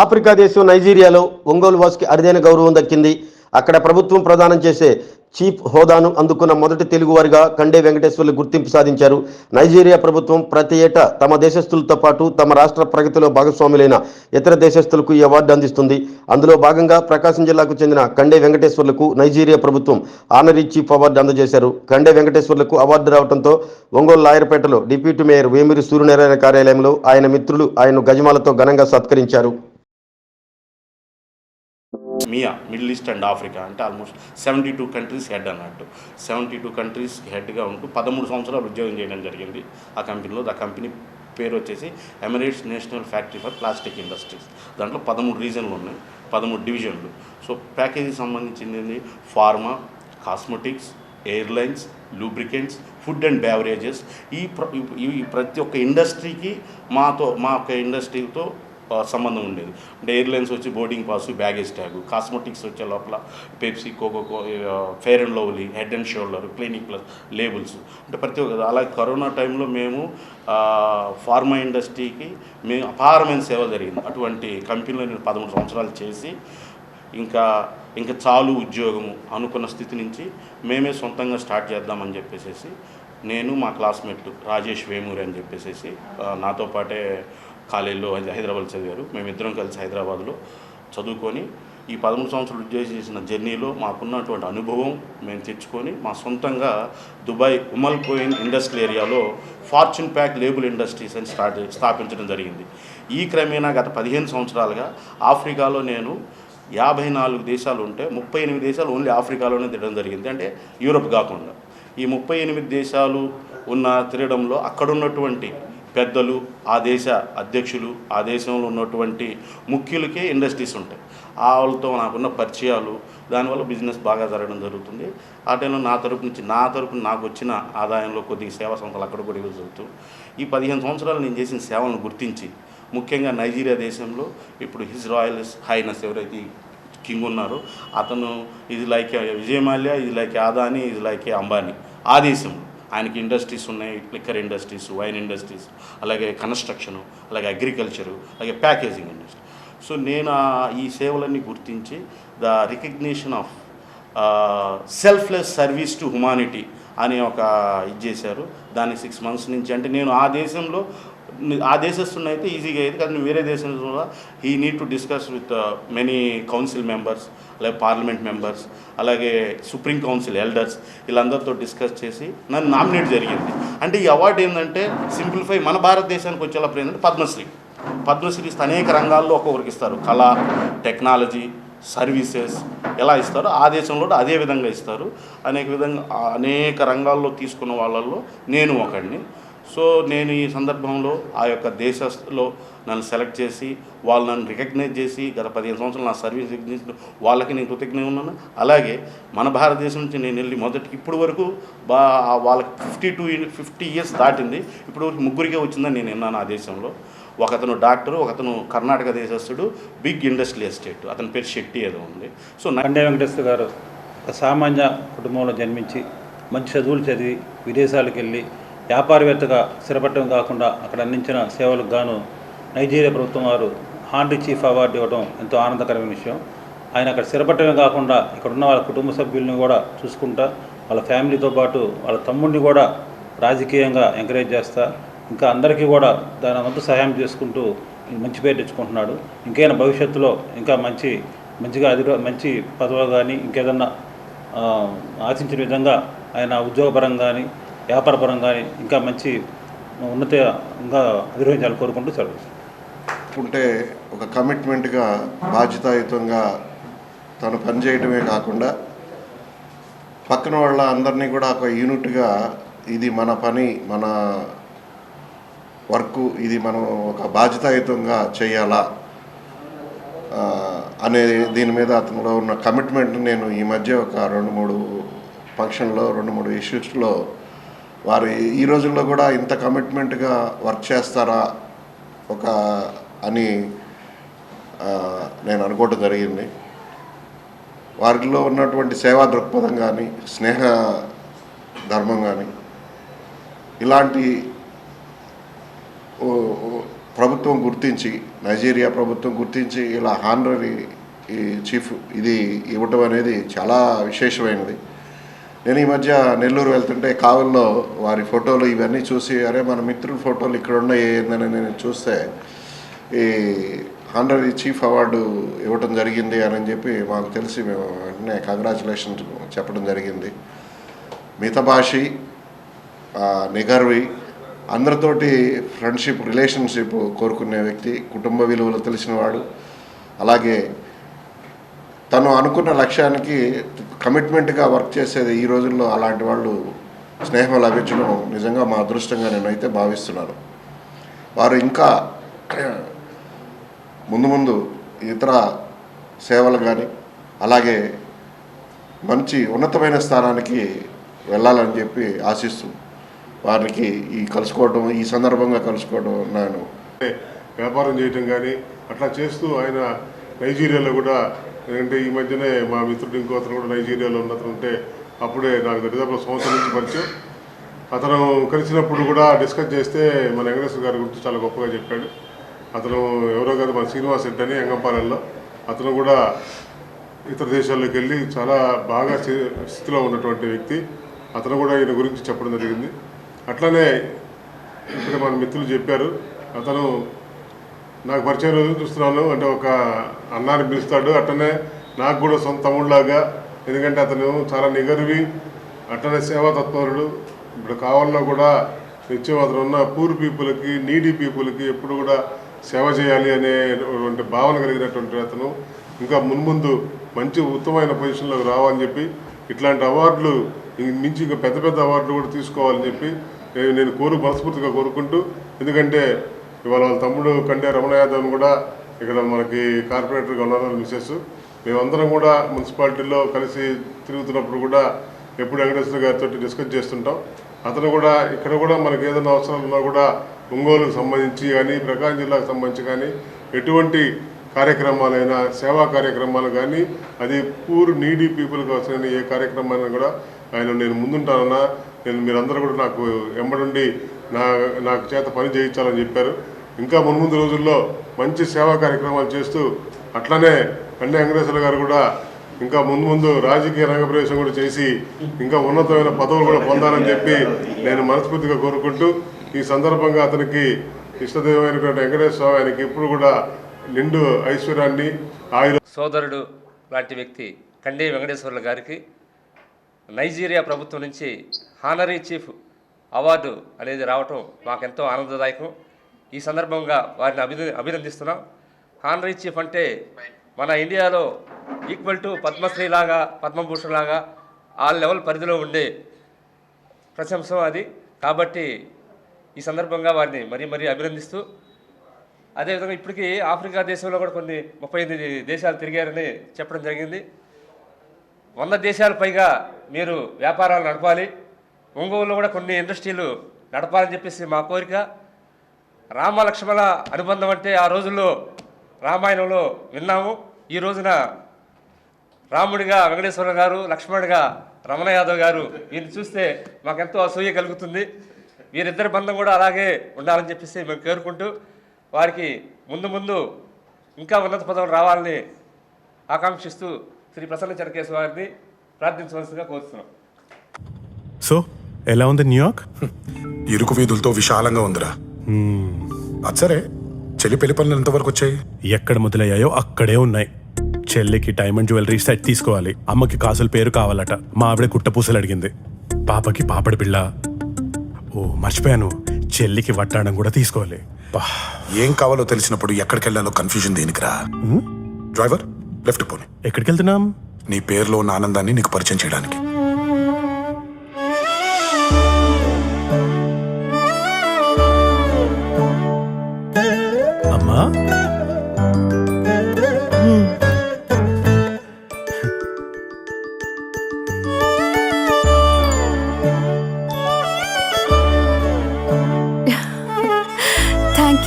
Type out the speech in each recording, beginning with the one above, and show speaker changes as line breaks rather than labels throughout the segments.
Africa దేశం నైజీరియాలో ఒంగోలు వాసుకి అరుదైన గౌరవం దక్కింది. అక్కడ ప్రభుత్వం ప్రదానం చేసే చీఫ్ హోదాను అందుకున్న మొదటి తెలుగువారిగా కండే వెంకటేశ్వర్లు గుర్తింపు సాధించారు. నైజీరియా ప్రభుత్వం ప్రతి ఏటా తమ దేశస్తులతో పాటు తమ రాష్ట్ర ప్రగతిలో భాగస్వాములైన ఇతర దేశస్తులకు ఈ అవార్డు అందిస్తుంది. అందులో భాగంగా ప్రకాశం జిల్లాకు చెందిన కండే వెంకటేశ్వర్లకు నైజీరియా ప్రభుత్వం ఆనరీ చీఫ్ అవార్డు అందజేశారు. కండే వెంకటేశ్వర్లకు అవార్డు రావడంతో ఒంగోలు లాయర్పేటలో డిప్యూటీ మేయర్ వేమిరి సూర్యనారాయణ కార్యాలయంలో ఆయన మిత్రులు ఆయన గజమాలతో ఘనంగా సత్కరించారు.
MEA middle east and Africa అంటే almost seventy two countries head అన్నట్టు. సెవెంటీ టూ కంట్రీస్ హెడ్గా ఉంటూ పదమూడు సంవత్సరాలు ఉద్యోగం చేయడం జరిగింది ఆ కంపెనీలో. ఆ కంపెనీ పేరు వచ్చేసి Emirates national factory for plastic industries. దాంట్లో పదమూడు రీజన్లు ఉన్నాయి పదమూడు డివిజన్లు. సో ప్యాకేజీకి సంబంధించింది pharma cosmetics airlines lubricants food and beverages ఈ ప్ర ఈ ప్రతి ఒక్క ఇండస్ట్రీకి మాతో మా యొక్క ఇండస్ట్రీతో సంబంధం ఉండేది. అంటే ఎయిర్లైన్స్ వచ్చి boarding pass baggage tag cosmetics వచ్చే లోపల Pepsi coco fair and lovely head and shoulder clinic plus labels. అంటే ప్రతి ఒక్క అలాగే కరోనా టైంలో మేము ఫార్మా ఇండస్ట్రీకి మేము అపారమైన సేవ జరిగింది. అటువంటి కంపెనీలో నేను పదమూడు సంవత్సరాలు చేసి ఇంకా ఇంకా చాలు ఉద్యోగము అనుకున్న స్థితి నుంచి మేమే సొంతంగా స్టార్ట్ చేద్దామని చెప్పేసి నేను మా క్లాస్మేట్ రాజేష్ వేమూరి అని చెప్పేసి నాతో పాటే కాలేజీలో హైదరాబాద్ చదివారు. మేమిద్దరం కలిసి హైదరాబాద్లో చదువుకొని ఈ పదమూడు సంవత్సరాలు ఉద్యోగం చేసిన జర్నీలో మాకున్నటువంటి అనుభవం మేము తెచ్చుకొని మా సొంతంగా Dubai Umm al Quwain industrial ఏరియాలో ఫార్చ్యూన్ ప్యాక్ లేబుల్ ఇండస్ట్రీస్ అని స్టార్ట్ స్థాపించడం జరిగింది. ఈ క్రమేణా గత పదిహేను సంవత్సరాలుగా ఆఫ్రికాలో నేను యాభై నాలుగు దేశాలు ఉంటే ముప్పై ఎనిమిది దేశాలు ఓన్లీ ఆఫ్రికాలోనే తిరగడం జరిగింది. అంటే యూరప్ కాకుండా ఈ ముప్పై ఎనిమిది దేశాలు ఉన్న తిరగడంలో అక్కడున్నటువంటి పెద్దలు ఆ దేశ అధ్యక్షులు ఆ దేశంలో ఉన్నటువంటి ముఖ్యులకే ఇండస్ట్రీస్ ఉంటాయి. ఆ వాళ్ళతో నాకున్న పరిచయాలు దానివల్ల బిజినెస్ బాగా జరగడం జరుగుతుంది. ఆ టైంలో నా తరపు నుంచి నా తరపున నాకు వచ్చిన ఆదాయంలో కొద్దిగా సేవా సంస్థలు అక్కడ కూడా ఇవ్వడం అవుతూ ఈ పదిహేను సంవత్సరాలు నేను చేసిన సేవలను గుర్తించి ముఖ్యంగా నైజీరియా దేశంలో ఇప్పుడు హిజ్ రాయల్ హైనస్ ఎవరైతే కింగ్ ఉన్నారో అతను ఇది లైక్ విజయమాల్య ఇది లైక్ అదాని ఇది లైక్ అంబానీ ఆ దేశంలో. ఆయనకి ఇండస్ట్రీస్ ఉన్నాయి లిక్కర్ ఇండస్ట్రీస్ వైన్ ఇండస్ట్రీస్ అలాగే కన్స్ట్రక్షను అలాగే అగ్రికల్చరు అలాగే ప్యాకేజింగ్ ఇండస్ట్రీ. సో నేను ఈ సేవలన్నీ గుర్తించి the recognition of selfless service to humanity అని ఒక ఇది చేశారు. దాన్ని సిక్స్ మంత్స్ నుంచి అంటే నేను ఆ దేశంలో ఆ దేశస్తున్న అయితే ఈజీగా అయ్యేది కానీ వేరే దేశంలో ఈ need to discuss with many council members అలాగే పార్లమెంట్ మెంబర్స్ అలాగే సుప్రీం కౌన్సిల్ ఎల్డర్స్ వీళ్ళందరితో డిస్కస్ చేసి నన్ను నామినేట్ జరిగింది. అంటే ఈ అవార్డు ఏంటంటే సింప్లిఫై మన భారతదేశానికి వచ్చేటప్పుడు ఏంటంటే పద్మశ్రీ. పద్మశ్రీ ఇస్తే అనేక రంగాల్లో ఒక్కొక్కరికి ఇస్తారు. కళ టెక్నాలజీ సర్వీసెస్ ఎలా ఇస్తారో ఆ దేశంలో కూడా అదే విధంగా ఇస్తారు. అనేక విధంగా అనేక రంగాల్లో తీసుకున్న వాళ్ళల్లో నేను ఒకడిని. సో నేను ఈ సందర్భంలో ఆ యొక్క దేశంలో నన్ను సెలెక్ట్ చేసి వాళ్ళు నన్ను రికగ్నైజ్ చేసి గత పదిహేను సంవత్సరాలు నా సర్వీస్ రికగ్నైజ్ వాళ్ళకి నేను కృతజ్ఞ ఉన్నాను. అలాగే మన భారతదేశం నుంచి నేను వెళ్ళి మొదటి ఇప్పుడు వరకు బా వాళ్ళకి ఫిఫ్టీ టూ ఫిఫ్టీ ఇయర్స్ దాటింది. ఇప్పుడు వరకు ముగ్గురికే వచ్చిందని నేను విన్నాను ఆ దేశంలో. ఒకతను డాక్టరు ఒకతను కర్ణాటక దేశస్థుడు బిగ్ ఇండస్ట్రియల్ ఎస్టేట్. అతని పేరు శెట్టి ఏదో ఉంది. సో
నండే వెంకటేశ్వర గారు సామాన్య కుటుంబంలో జన్మించి మంచి చదువులు చదివి విదేశాలకు వెళ్ళి వ్యాపారవేత్తగా స్థిరపడటం కాకుండా అక్కడ అందించిన సేవలకు గాను నైజీరియా ప్రభుత్వం వారు హాండ్రీ చీఫ్ అవార్డు ఇవ్వడం ఎంతో ఆనందకరమైన విషయం. ఆయన అక్కడ స్థిరపడటమే కాకుండా ఇక్కడ ఉన్న వాళ్ళ కుటుంబ సభ్యుల్ని కూడా చూసుకుంటా వాళ్ళ ఫ్యామిలీతో పాటు వాళ్ళ తమ్ముడిని కూడా రాజకీయంగా ఎంకరేజ్ చేస్తా ఇంకా అందరికీ కూడా దాని వంతు సహాయం చేసుకుంటూ మంచి పేరు తెచ్చుకుంటున్నాడు. ఇంకైనా భవిష్యత్తులో ఇంకా మంచి మంచిగా అధిక మంచి పదవులు కానీ ఇంకేదన్నా ఆశించిన విధంగా ఆయన ఉద్యోగపరంగా కానీ వ్యాపారపరంగా కానీ ఇంకా మంచి ఉన్నతంగా అధిరోహించాలని కోరుకుంటూ సెలవు
ఉంటే ఒక కమిట్మెంట్గా బాధ్యతాయుతంగా తను పనిచేయడమే కాకుండా పక్కన వాళ్ళ అందరినీ కూడా ఒక యూనిట్గా ఇది మన పని మన వర్క్ ఇది మనం ఒక బాధ్యతాయుతంగా చేయాలా అనే దీని మీద అతనిలో ఉన్న కమిట్మెంట్ నేను ఈ మధ్య ఒక రెండు మూడు ఫంక్షన్లో రెండు మూడు ఇష్యూస్లో వారు ఈ రోజుల్లో కూడా ఇంత కమిట్మెంట్గా వర్క్ చేస్తారా ఒక అని నేను అనుకోవటం జరిగింది. వారిలో ఉన్నటువంటి సేవా దృక్పథం కానీ స్నేహ ధర్మం కానీ ఇలాంటి ప్రభుత్వం గుర్తించి నైజీరియా ప్రభుత్వం గుర్తించి ఇలా హానరీ ఈ చీఫ్ ఇది ఇవ్వటం అనేది చాలా విశేషమైనది. నేను ఈ మధ్య నెల్లూరు వెళ్తుంటే కావల్లో వారి ఫోటోలు ఇవన్నీ చూసి అరే మన మిత్రుల ఫోటోలు ఇక్కడ ఉన్నాయి నేను చూస్తే ఈ హండ్రెడ్ చీఫ్ అవార్డు ఇవ్వటం జరిగింది అని చెప్పి మాకు తెలిసి మేము వెంటనే కంగ్రాచులేషన్స్ చెప్పడం జరిగింది. మితభాషి నిగర్వి అందరితోటి ఫ్రెండ్షిప్ రిలేషన్షిప్ కోరుకునే వ్యక్తి కుటుంబ విలువలు తెలిసినవాడు అలాగే తను అనుకున్న లక్ష్యానికి కమిట్మెంట్గా వర్క్ చేసేది ఈ రోజుల్లో అలాంటి వాళ్ళు స్నేహం లభించడం నిజంగా మా అదృష్టంగా నేనైతే భావిస్తున్నాను. వారు ఇంకా ముందు ముందు ఇతర సేవలు కానీ అలాగే మంచి ఉన్నతమైన స్థానానికి వెళ్ళాలని చెప్పి ఆశిస్తూ వారికి ఈ కలుసుకోవడం ఈ సందర్భంగా కలుసుకోవడం నేను
వ్యాపారం చేయటం కానీ అట్లా చేస్తూ ఆయన నైజీరియాలో కూడా ఎందుకంటే ఈ మధ్యనే మా మిత్రుడు ఇంకో అతను కూడా నైజీరియాలో ఉన్న అతను ఉంటే అప్పుడే నాకు దరిదాపుల సంవత్సరం నుంచి పరిచయం. అతను కలిసినప్పుడు కూడా డిస్కస్ చేస్తే మన వెంకటేశ్వర గారి గురించి చాలా గొప్పగా చెప్పాడు. అతను ఎవరో కాదు మన శ్రీనివాస్ రెడ్డి అని ఎంగంపాలెల్లో అతను కూడా ఇతర దేశాల్లోకి వెళ్ళి చాలా బాగా స్థి- స్థితిలో ఉన్నటువంటి వ్యక్తి. అతను కూడా ఈయన గురించి చెప్పడం జరిగింది. అట్లనే ఇక్కడ మన మిత్రులు చెప్పారు. అతను నాకు పరిచయం రోజు చూస్తున్నాను. అంటే ఒక అన్నాన్ని పిలుస్తాడు. అట్లనే నాకు కూడా సొంత తమ్ముళ్ళలాగా. ఎందుకంటే అతను చాలా నిగర్వి అట్లనే సేవా తత్పరుడు ఇప్పుడు కావాలన్నా కూడా నిత్యం అతను ఉన్న పూర్ పీపుల్కి నీడీ పీపుల్కి ఎప్పుడు కూడా సేవ చేయాలి అనేటువంటి భావన కలిగినటువంటి అతను. ఇంకా మున్ముందు మంచి ఉత్తమమైన పొజిషన్లోకి రావాలని చెప్పి ఇట్లాంటి అవార్డులు మించి ఇంకా పెద్ద పెద్ద అవార్డులు కూడా తీసుకోవాలని చెప్పి నేను- నేను కోరు మనస్ఫూర్తిగా కోరుకుంటూ ఎందుకంటే ఇవాళ వాళ్ళ తమ్ముడు కంటే రమణ యాదవ్ కూడా ఇక్కడ మనకి కార్పొరేటర్గా ఉన్నారు మిసెస్ మేమందరం కూడా మున్సిపాలిటీలో కలిసి తిరుగుతున్నప్పుడు కూడా ఎప్పుడు వెంకటేశ్వర గారితో డిస్కస్ చేస్తుంటాం. అతను కూడా ఇక్కడ కూడా మనకి ఏదైనా అవసరాలు ఉన్నా కూడా ఒంగోలుకు సంబంధించి కానీ ప్రకాశం జిల్లాకు సంబంధించి కానీ ఎటువంటి కార్యక్రమాలైనా సేవా కార్యక్రమాలు కానీ అది పూర్ నీడీ పీపుల్కి అవసరమైన ఏ కార్యక్రమాన్ని కూడా ఆయన నేను ముందుంటానన్నా. నేను మీరందరూ కూడా నాకు ఎంబడుండి నా నాకు చేత పని చేయించాలని చెప్పారు. ఇంకా మున్ముందు రోజుల్లో మంచి సేవా కార్యక్రమాలు చేస్తూ అట్లనే కండే వెంకటేశ్వర గారు కూడా ఇంకా ముందు ముందు రాజకీయ రంగ ప్రవేశం కూడా చేసి ఇంకా ఉన్నతమైన పదవులు కూడా పొందాలని చెప్పి నేను మనస్ఫూర్తిగా కోరుకుంటూ ఈ సందర్భంగా అతనికి ఇష్టదైవమైనటువంటి వెంకటేశ్వర స్వామి ఆయనకి ఎప్పుడు కూడా నిండు ఐశ్వర్యాన్ని ఆయుర
సోదరుడు లాంటి వ్యక్తి కండే వెంకటేశ్వర్ల గారికి నైజీరియా ప్రభుత్వం నుంచి హానరీ చీఫ్ అవార్డు అనేది రావటం మాకెంతో ఆనందదాయకం. ఈ సందర్భంగా వారిని అభిన అభినందిస్తున్నాం. హానరీ చీఫ్ అంటే మన ఇండియాలో ఈక్వల్ టు పద్మశ్రీ లాగా పద్మభూషణ్ లాగా ఆ లెవెల్ పరిధిలో ఉండే ప్రశంసం అది. కాబట్టి ఈ సందర్భంగా వారిని మరీ మరీ అభినందిస్తూ అదేవిధంగా ఇప్పటికీ ఆఫ్రికా దేశంలో కూడా కొన్ని ముప్పై ఎనిమిది దేశాలు తిరిగారని చెప్పడం జరిగింది. వంద దేశాల పైగా మీరు వ్యాపారాలు నడపాలి. ఒంగోలులో కూడా కొన్ని ఇండస్ట్రీలు నడపాలని చెప్పేసి మా కోరిక. రామ లక్ష్మణ అనుబంధం అంటే ఆ రోజుల్లో రామాయణంలో విన్నాము. ఈ రోజున రాముడిగా వెంకటేశ్వర గారు లక్ష్మణుడిగా రమణ యాదవ్ గారు వీరిని చూస్తే మాకెంతో అసూయ కలుగుతుంది. వీరిద్దరి బంధం కూడా అలాగే ఉండాలని చెప్పేసి మేము కోరుకుంటూ వారికి ముందు ముందు ఇంకా ఉన్నత పదవులు రావాలని ఆకాంక్షిస్తూ శ్రీ ప్రసన్న చెరకేశ్వర వారిని ప్రార్థించవలసిందిగా కోరుతున్నాం.
సో ఎలా ఉంది న్యూయార్క్?
ఇరుకు వీధులతో విశాలంగా ఉందిరా. అది సరే చెల్లి పెళ్ళి పనులు ఎంతవరకు వచ్చాయి?
ఎక్కడ మొదలయ్యాయో అక్కడే ఉన్నాయి. చెల్లికి డైమండ్ జ్యువెలరీ సెట్ తీసుకోవాలి. అమ్మకి కాసుల పేరు కావాలట. మా ఆవిడ కుట్టపూసలు అడిగింది. పాపకి పాపడి పిల్ల ఓ మర్చిపోయాను. చెల్లికి వడ్డాణం కూడా తీసుకోవాలి.
ఏం కావాలో తెలిసినప్పుడు ఎక్కడికి వెళ్ళాలో కన్ఫ్యూజన్ దేనికిరా డ్రైవర్ లెఫ్ట్ పోని.
ఎక్కడికి వెళ్తున్నాం
నీ పేరులో ఉన్న ఆనందాన్ని నీకు పరిచయం చేయడానికి.
థ్యాంక్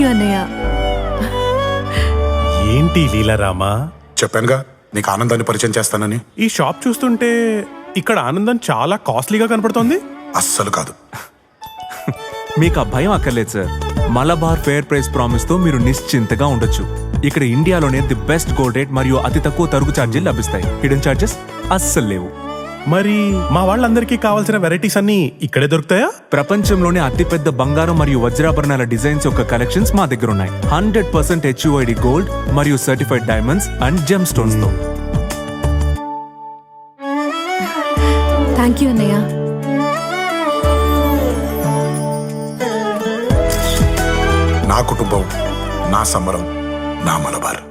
యూ అన్నయ్య.
ఏంటి లీలారామా?
చెప్పానుగా నీకు ఆనందాన్ని పరిచయం చేస్తానని.
ఈ షాప్ చూస్తుంటే ఇక్కడ ఆనందం చాలా కాస్ట్లీగా కనపడుతోంది?
అస్సలు కాదు.
మీకు ఆ భయం అక్కర్లేదు సార్. మలబార్ ఫేర్ ప్రైస్ ప్రామిస్తో మీరు నిశ్చింతగా ఉండొచ్చు. ఇక్కడ ఇండియాలోనే ది బెస్ట్ గోల్డ్ రేట్ మరియు అతి తక్కువ తరుగు ఛార్జీలు లభిస్తాయి. హిడెన్ ఛార్జెస్ అస్సలు లేవు.
మరి మా వాళ్ళందరికీ కావాల్సిన వెరైటీస్ అన్ని ఇక్కడే దొరుకుతాయా?
ప్రపంచంలోనే అతిపెద్ద బంగారం మరియు వజ్రాభరణాల డిజైన్స్ యొక్క కలెక్షన్స్ మా దగ్గర ఉన్నాయి హండ్రెడ్ పర్సెంట్ హెచ్యుఐడి గోల్డ్ మరియు సర్టిఫైడ్ డైమండ్స్ అండ్ జెమ్ స్టోన్స్తో
థ్యాంక్ యూ అన్నయ్య.
నా కుటుంబం నా సమరం నా మలబార్.